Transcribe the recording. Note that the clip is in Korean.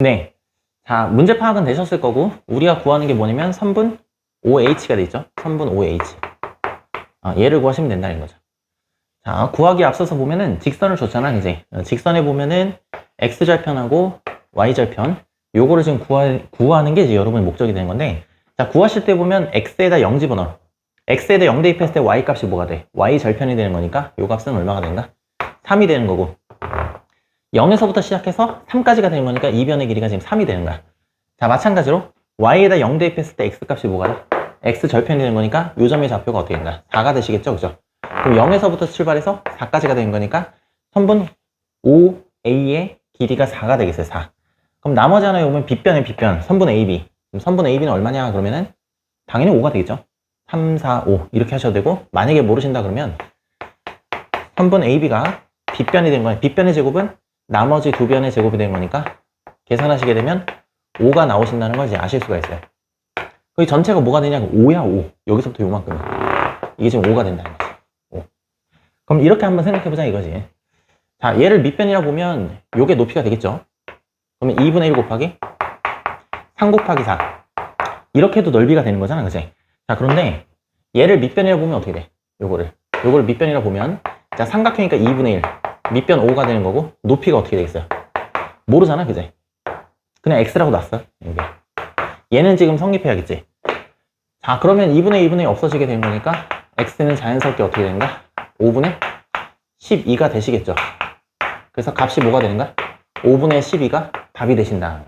네. 자, 문제 파악은 되셨을 거고, 우리가 구하는 게 뭐냐면, 선분 OH가 돼 있죠? 선분 OH. 아, 얘를 구하시면 된다는 거죠. 자, 구하기 앞서서 보면은 직선을 줬잖아, 이제. 어, 직선에 보면은 X절편하고 Y절편. 요거를 지금 구하, 구하는 게 이제 여러분의 목적이 되는 건데, 자, 구하실 때 보면 X에다 0 집어넣어. X에다 0 대입했을 때 Y 값이 뭐가 돼? Y 절편이 되는 거니까, 요 값은 얼마가 된다? 3이 되는 거고, 0에서부터 시작해서 3까지가 되는 거니까 이 변의 길이가 지금 3이 되는 거야. 자, 마찬가지로 y에다 0 대입했을 때 x 값이 뭐가 돼? x 절편이 되는 거니까 요 점의 좌표가 어떻게 된다? 4가 되시겠죠? 그죠? 그럼 0에서부터 출발해서 4까지가 되는 거니까 선분 OA의 길이가 4가 되겠어요. 4. 그럼 나머지 하나에 오면 빗변의 빗변, 선분 AB. 그럼 선분 AB는 얼마냐? 그러면은 당연히 5가 되겠죠? 3, 4, 5 이렇게 하셔도 되고 만약에 모르신다 그러면 선분 AB가 빗변이 된 거예요. 빗변의 제곱은 나머지 두 변의 제곱이 된 거니까 계산하시게 되면 5가 나오신다는 걸 이제 아실 수가 있어요. 거기 전체가 뭐가 되냐? 5야, 5. 여기서부터 요만큼이야. 이게 지금 5가 된다는 거지. 5. 그럼 이렇게 한번 생각해보자 이거지. 자, 얘를 밑변이라 보면 요게 높이가 되겠죠? 그러면 2분의 1 곱하기 3 곱하기 4. 이렇게 해도 넓이가 되는 거잖아, 그지? 자, 그런데 얘를 밑변이라 보면 어떻게 돼? 요거를. 요거를 밑변이라 보면 자, 삼각형이니까 2분의 1. 밑변 5가 되는 거고 높이가 어떻게 되겠어요? 모르잖아, 그지? 그냥 x라고 놨어. 여기. 얘는 지금 성립해야겠지. 자, 그러면 2분의 2분의 1 없어지게 되는 거니까 x는 자연스럽게 어떻게 되는가? 5분의 12가 되시겠죠. 그래서 값이 뭐가 되는가? 5분의 12가 답이 되신다.